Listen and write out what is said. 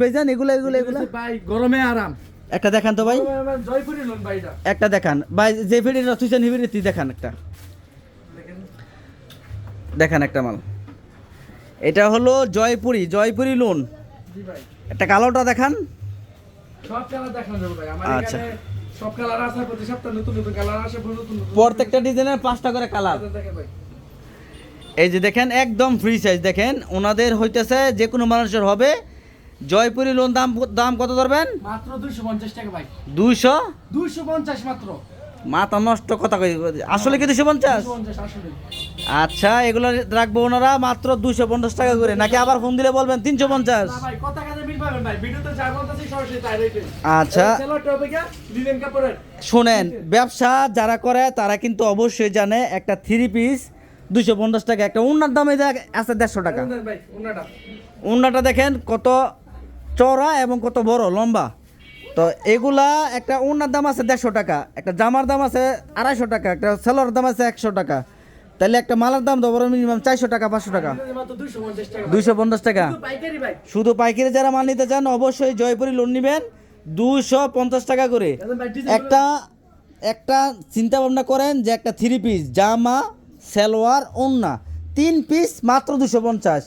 ভাইজান এগুলো এগুলো এগুলো ভাই গরমে আরাম। একটা দেখান তো ভাই। জয়পুরি লোন ভাই এটা। একটা দেখান। ভাই যে তুইছেন হিবির তুই দেখান একটা। দেখান একটা মাল। এটা হলো জয়পুরি জয়পুরি লোন। একটা কালোটা দেখান। আচ্ছা। সব কালার আছে প্রতি সপ্তাহে নতুন নতুন কালার আসে নতুন প্রত্যেকটা ডিজাইনের পাঁচটা করে কালার। এই যে দেখেন একদম ফ্রি সাইজ দেখেন ওনাদের হইতেছে যে কোনো মানুষের হবে জয়পুরি লোন দাম দাম কত ধরবেন? মাত্র দুইশো পঞ্চাশ টাকা ভাই। দুইশো? দুইশো পঞ্চাশ মাত্র। মাথা নষ্ট কথা কই আসলে কি দুশো পঞ্চাশ? দুইশো পঞ্চাশ আসলে। আচ্ছা এগুলো রাখব ওনারা মাত্র দুশো পঞ্চাশ টাকা করে। নাকি আবার ফোন দিলে বলবেন তিনশো পঞ্চাশ? না ভাই কথা কাজে মিল পাবেন ভাই? ভিডিওতে যা বলতেছি সরাসরি তাই আচ্ছা। লিলেন কাপড়ের শোনেন ব্যবসা যারা করে তারা কিন্তু অবশ্যই জানে একটা থ্রি পিস দুশো পঞ্চাশ টাকা একটা উন্নার দামে দেখ- আছে দেড়শো টাকা। উন্নাটা দেখেন কত চড়া এবং কত বড়? লম্বা। তো এগুলা একটা উন্নার দাম আছে দেড়শো টাকা একটা জামার দাম আছে আড়াইশো টাকা একটা সেলোর দাম আছে একশো টাকা। তাহলে একটা মালার দাম দেবো মিনিমাম চারশো টাকা পাঁচশো টাকা। দুইশো পঞ্চাশ টাকা। শুধু পাইকারি যারা মাল নিতে চান অবশ্যই জয়পুরি লোন নেবেন। দুশো পঞ্চাশ টাকা করে। একটা একটা চিন্তা ভাবনা করেন যে একটা থ্রি পিস জামা সালোয়ার ওন্না তিন পিস মাত্র দুশো পঞ্চাশ।